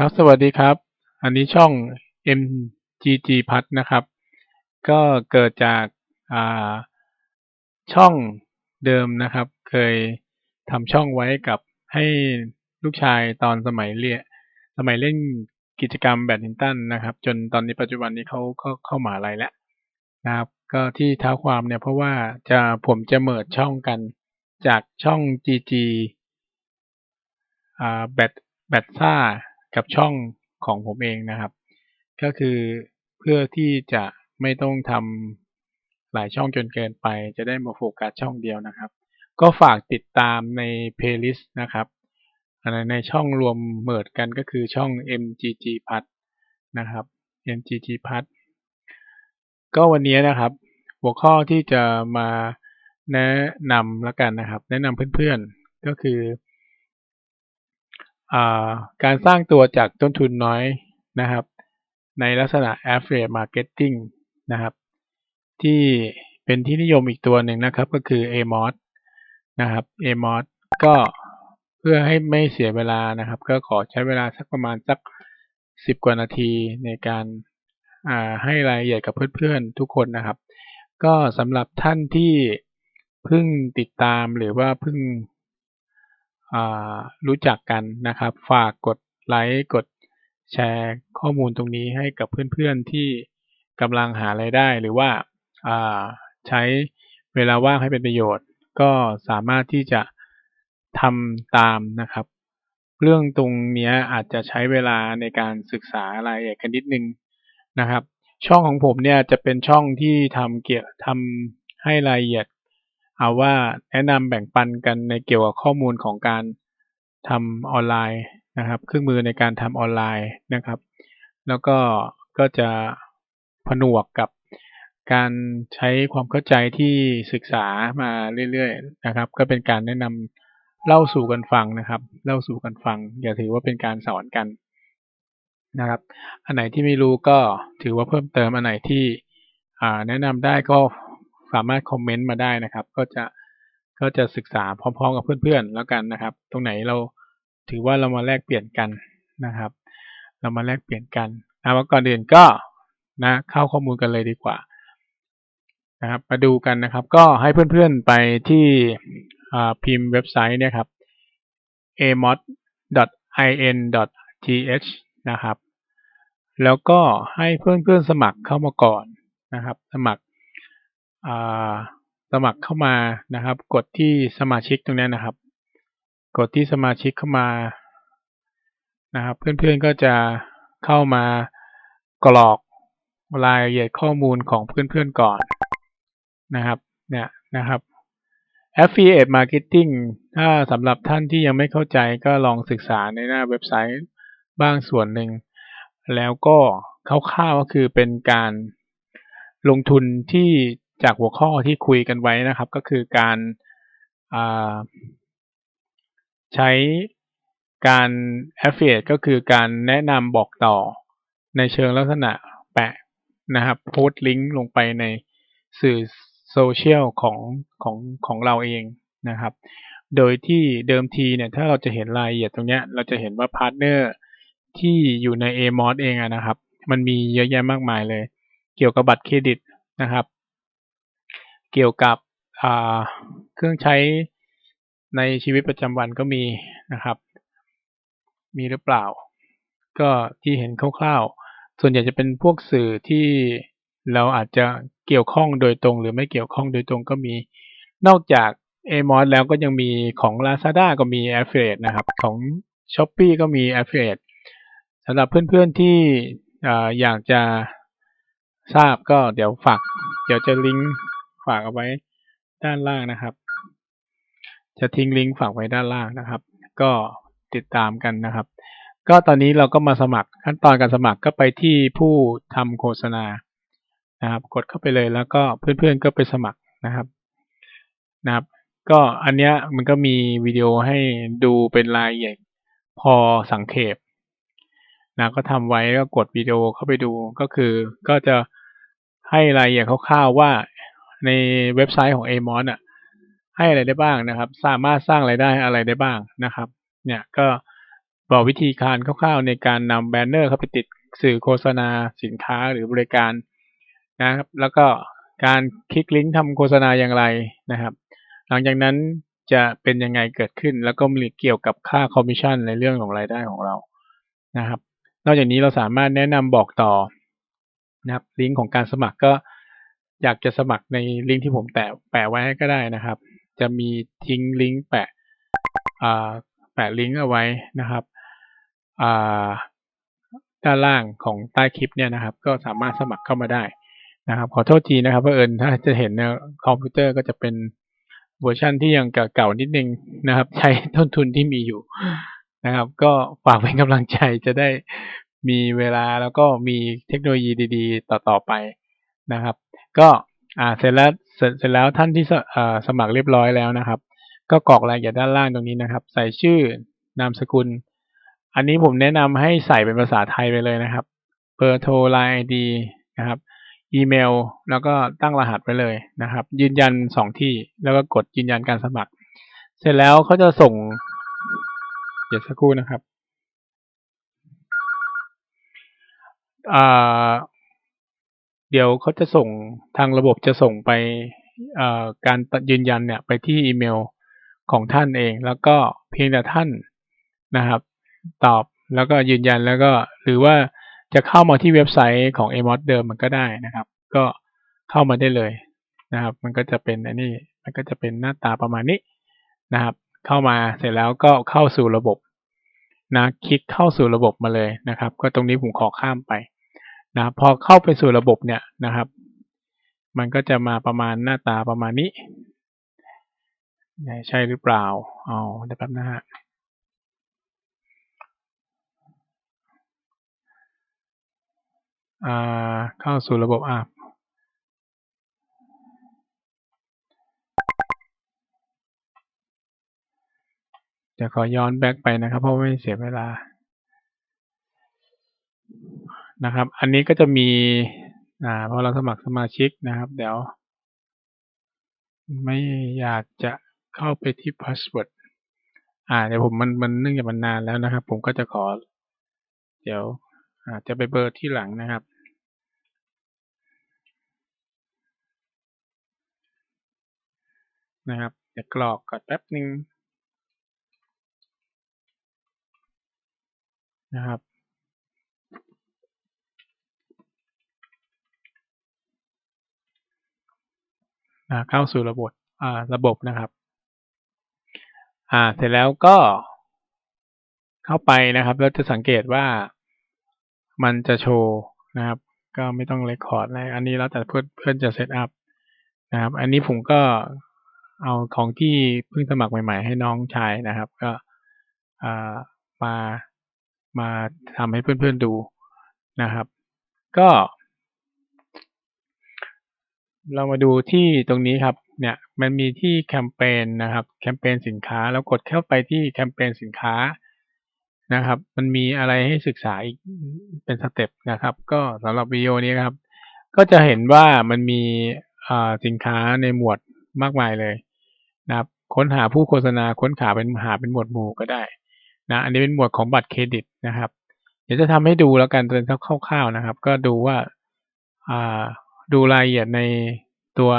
ครับสวัสดีครับ อันนี้ช่อง MGG พัดนะครับ ก็เกิดจากาช่องเดิมนะครับ เคยทำช่องไว้กับให้ลูกชายตอนสมัยเรียนสมัยเล่นกิจกรรมแบดมินตันนะครับ จนตอนนี้ปัจจุบันนี้เขาก็เข้ามหาลัยแล้วนะครับ ก็ที่เท้าความเนี่ยเพราะว่าจะผมจะเมิดช่องกันจากช่อง GG อ่าแบดแบดซ่า กับช่องของผมเองนะครับ ก็คือเพื่อที่จะไม่ต้องทำหลายช่องจนเกินไป จะได้มาโฟกัสช่องเดียวนะครับ ก็ฝากติดตามในเพลย์ลิสต์นะครับในช่องรวมเมิดกันก็คือช่อง MGG พัดนะครับ MGG พัดก็วันนี้นะครับ หัวข้อที่จะมาแนะนำล้วกันนะครับ แนะนำเพื่อนๆก็คือ การสร้างตัวจากต้นทุนน้อยนะครับ ในลักษณะ affiliate marketing นะครับ ที่เป็นที่นิยมอีกตัวหนึ่งนะครับ ก็คือ AMOS นะครับ AMOS ก็เพื่อให้ไม่เสียเวลานะครับ ก็ขอใช้เวลาสักประมาณสักสิบกว่านาทีในการให้รายละเอียดกับเพื่อนๆทุกคนนะครับ ก็สำหรับท่านที่เพิ่งติดตามหรือว่าเพิ่ง รู้จักกันนะครับ ฝากกดไลค์กดแชร์ข้อมูลตรงนี้ให้กับเพื่อนๆที่กำลังหาไรายได้หรือว่าใช้เวลาว่างให้เป็นประโยชน์ ก็สามารถที่จะทำตามนะครับ เรื่องตรงนี้อาจจะใช้เวลาในการศึกษารายละเอียดกันนิดนึงนะครับ ช่องของผมเนี่ยจะเป็นช่องที่ทำเกี่ยวทำให้รายละเอียด เอาว่าแนะนำแบ่งปันกันในเกี่ยวกับข้อมูลของการทำออนไลน์นะครับ เครื่องมือในการทำออนไลน์นะครับ แล้วก็ก็จะผนวกกับการใช้ความเข้าใจที่ศึกษามาเรื่อยๆนะครับ ก็เป็นการแนะนำเล่าสู่กันฟังนะครับ เล่าสู่กันฟัง อย่าถือว่าเป็นการสอนกันนะครับ อันไหนที่ไม่รู้ก็ถือว่าเพิ่มเติมอันไหนที่แนะนำได้ก็ สามารถคอมเมนต์มาได้นะครับ ก็จะก็จะศึกษาพร้อมๆกับเพื่อนๆแล้วกันนะครับ ตรงไหนเราถือว่าเรามาแลกเปลี่ยนกันนะครับ เรามาแลกเปลี่ยนกันนะว่าก่อนอื่นก็นะเข้าข้อมูลกันเลยดีกว่านะครับ มาดูกันนะครับ ก็ให้เพื่อนๆไปที่พิมพ์เว็บไซต์เนี่ยครับ amod.in.th นะครับ แล้วก็ให้เพื่อนๆสมัครเข้ามาก่อนนะครับ สมัคร สมัครเข้ามานะครับ กดที่สมาชิกตรงนี้นะครับ กดที่สมาชิกเข้ามานะครับ เพื่อนๆก็จะเข้ามากรอกรายละเอียดข้อมูลของเพื่อนๆก่อนนะครับเนี่ยนะครับ Affiliate Marketing ถ้าสำหรับท่านที่ยังไม่เข้าใจก็ลองศึกษาในหน้าเว็บไซต์บ้างส่วนหนึ่ง แล้วก็คร่าวๆก็คือเป็นการลงทุนที่ จากหัวข้อที่คุยกันไว้นะครับ ก็คือการใช้การ affiliate ก็คือการแนะนำบอกต่อในเชิงลักษณะแปะนะครับโพสต์ลิงก์ลงไปในสื่อโซเชียลของของของเราเองนะครับ โดยที่เดิมทีเนี่ยถ้าเราจะเห็นรายละเอียดตรงเนี้ยเราจะเห็นว่าพาร์ทเนอร์ที่อยู่ใน AMOS เองนะครับ มันมีเยอะแยะมากมายเลย เกี่ยวกับบัตรเครดิตนะครับ เกี่ยวกับเครื่องใช้ในชีวิตประจำวันก็มีนะครับ มีหรือเปล่า ก็ที่เห็นคร่าวๆ ส่วนใหญ่จะเป็นพวกสื่อที่เราอาจจะเกี่ยวข้องโดยตรง หรือไม่เกี่ยวข้องโดยตรงก็มี นอกจาก a m o s แล้วก็ยังมีของ Lazada ก็มี Affiliate นะครับ ของ s h อ p e e ก็มี Affiliate สำหรับเพื่อนๆที่อยากจะทราบก็เดี๋ยวฝาก เดี๋ยวจะลิงก์ ฝากเอาไว้ด้านล่างนะครับ จะทิ้งลิงก์ฝากไว้ด้านล่างนะครับ ก็ติดตามกันนะครับ ก็ตอนนี้เราก็มาสมัครขั้นตอนการสมัครก็ไปที่ผู้ทำโฆษณานะครับ กดเข้าไปเลยแล้วก็เพื่อนๆก็ไปสมัครนะครับนะครับ ก็อันเนี้ยมันก็มีวิดีโอให้ดูเป็นรายละเอียดพอสังเขปนะก็ทำไว้ก็กดวิดีโอเข้าไปดูก็คือก็จะให้รายละเอียดคร่าวๆว่า ในเว็บไซต์ของ a m o s อะให้อะไรได้บ้างนะครับ สามารถสร้างไรายได้อะไรได้บ้างนะครับ เนี่ยก็บอกวิธีการคร่าวๆในการนำแบนเนอร์เข้าไปติดสื่อโฆษณาสินค้าหรือบริการนะครับ แล้วก็การคลิกลิงก์ทำโฆษณาอย่างไรนะครับ หลังจากนั้นจะเป็นยังไงเกิดขึ้น แล้วก็มีเกี่ยวกับค่าคอมมิชชั่นในเรื่องของรายได้ของเรานะครับ นอกจากนี้เราสามารถแนะนำบอกต่อนะครับลิงก์ของการสมัครก็ อยากจะสมัครในลิงก์ที่ผมแปะแปะไว้ให้ก็ได้นะครับ จะมีทิ้งลิงก์แปะแปะลิงก์เอาไว้นะครับด้านล่างของใต้คลิปเนี่ยนะครับ ก็สามารถสมัครเข้ามาได้นะครับ ขอโทษทีนะครับเพราะเอิญถ้าจะเห็นในคอมพิวเตอร์ก็จะเป็นเวอร์ชันที่ยังเก่าๆนิดนึงนะครับ ใช้ต้นทุนที่มีอยู่นะครับ ก็ฝากเป็นกำลังใจจะได้มีเวลาแล้วก็มีเทคโนโลยีดี ๆ ต่อๆไปนะครับ ก็อ่าเสร็จแล้วเสร็จแล้วท่านที่สมัครเรียบร้อยแล้วนะครับ ก็กรอกรายละเอียดด้านล่างตรงนี้นะครับ ใส่ชื่อนามสกุล อันนี้ผมแนะนำให้ใส่เป็นภาษาไทยไปเลยนะครับเบอร์โทรไลน์ไอดีนะครับอีเมล แล้วก็ตั้งรหัสไว้เลยนะครับ ยืนยันสองที่แล้วก็กดยืนยันการสมัคร เสร็จแล้วเขาจะส่งเดี๋ยวสักครู่นะครับอ่า เดี๋ยวเขาจะส่งทางระบบจะส่งไปการยืนยันเนี่ยไปที่อีเมลของท่านเอง แล้วก็เพียงแต่ท่านนะครับ ตอบแล้วก็ยืนยันแล้วก็หรือว่าจะเข้ามาที่เว็บไซต์ของ a m o s เดิมมันก็ได้นะครับ ก็เข้ามาได้เลยนะครับ มันก็จะเป็นอันนี้มันก็จะเป็นหน้าตาประมาณนี้นะครับ เข้ามาเสร็จแล้วก็เข้าสู่ระบบนะคลิกเข้าสู่ระบบมาเลยนะครับ ก็ตรงนี้ผมขอข้ามไป นะพอเข้าไปสู่ระบบเนี่ยนะครับ มันก็จะมาประมาณหน้าตาประมาณนี้ใช่หรือเปล่าเอาเดี๋ยวแป๊บนะฮะเข้าสู่ระบบอะจะขอย้อนแบ็กไปนะครับ เพราะไม่เสียเวลา นะครับ อันนี้ก็จะมีอ่าพอเราสมัครสมาชิกนะครับ เดี๋ยว ไม่อยากจะเข้าไปที่พาสเวิร์ดอ่าเดี๋ยวผมมันมันเนื่องจากมันนานแล้วนะครับ ผมก็จะขอ เดี๋ยวอาจจะไปเบอร์ที่หลังนะครับนะครับจะกรอกก่อนแป๊บหนึ่งนะครับ เข้าสู่ระบบระบบนะครับอ่าเสร็จแล้วก็เข้าไปนะครับแล้วจะสังเกตว่ามันจะโชว์นะครับ ก็ไม่ต้องเรคคอร์ดอะไรอันนี้แล้วแต่เพื่อนเพื่อนจะเซตอัพนะครับ อันนี้ผมก็เอาของที่เพิ่งสมัครใหม่ ๆ ให้น้องชายนะครับ ก็มามาทำให้เพื่อนๆดูนะครับ ก็ เรามาดูที่ตรงนี้ครับ เนี่ยมันมีที่แคมเปญนะครับ แคมเปญสินค้าแล้วกดเข้าไปที่แคมเปญสินค้านะครับ มันมีอะไรให้ศึกษาอีกเป็นสเต็ปนะครับ ก็สำหรับวิดีโอนี้ครับ ก็จะเห็นว่ามันมีสินค้าในหมวดมากมายเลยนะครับ ค้นหาผู้โฆษณาค้นหาเป็นหาเป็นหมวดหมู่ก็ได้นะอันนี้เป็นหมวดของบัตรเครดิตนะครับ เดี๋ยวจะทำให้ดูแล้วกันเป็นคร่าวๆนะครับ ก็ดูว่าดูรายละเอียดใน ตัว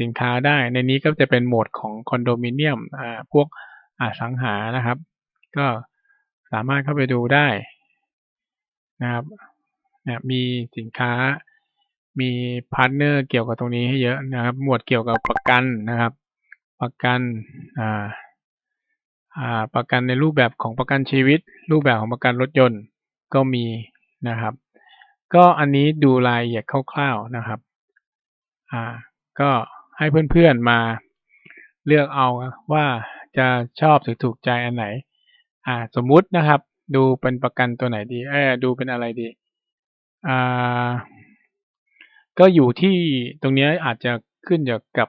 สินค้าได้ ในนี้ก็จะเป็นโหมดของคอนโดมิเนียมอ่าพวกอสังหานะครับ ก็สามารถเข้าไปดูได้นะครับเนี่ยมีสินค้า มีพาร์ทเนอร์เกี่ยวกับตรงนี้ให้เยอะนะครับ หมวดเกี่ยวกับประกันนะครับ ประกันอ่าอ่าประกันในรูปแบบของประกันชีวิต รูปแบบของประกันรถยนต์ก็มีนะครับ ก็อันนี้ดูรายละเอียดคร่าวๆนะครับ อ่าก็ให้เพื่อนๆมาเลือกเอาว่าจะชอบหรือถูกใจอันไหน อ่า สมมุตินะครับ ดูเป็นประกันตัวไหนดีเออดูเป็นอะไรดี อ่า ก็อยู่ที่ตรงนี้อาจจะขึ้นอยู่กับ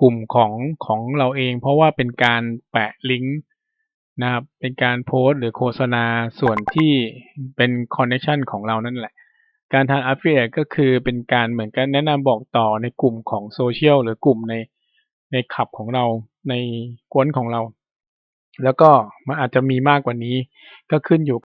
กลุ่มของของเราเอง เพราะว่าเป็นการแปะลิงก์นะครับ เป็นการโพสต์หรือโฆษณาส่วนที่เป็นคอนเนคชันของเรานั่นแหละ การทำ affiliate ก็คือเป็นการเหมือนกันแนะนำบอกต่อในกลุ่มของโซเชียลหรือกลุ่มในในขับของเราในกวนของเรา แล้วก็มันอาจจะมีมากกว่านี้ก็ขึ้นอยู่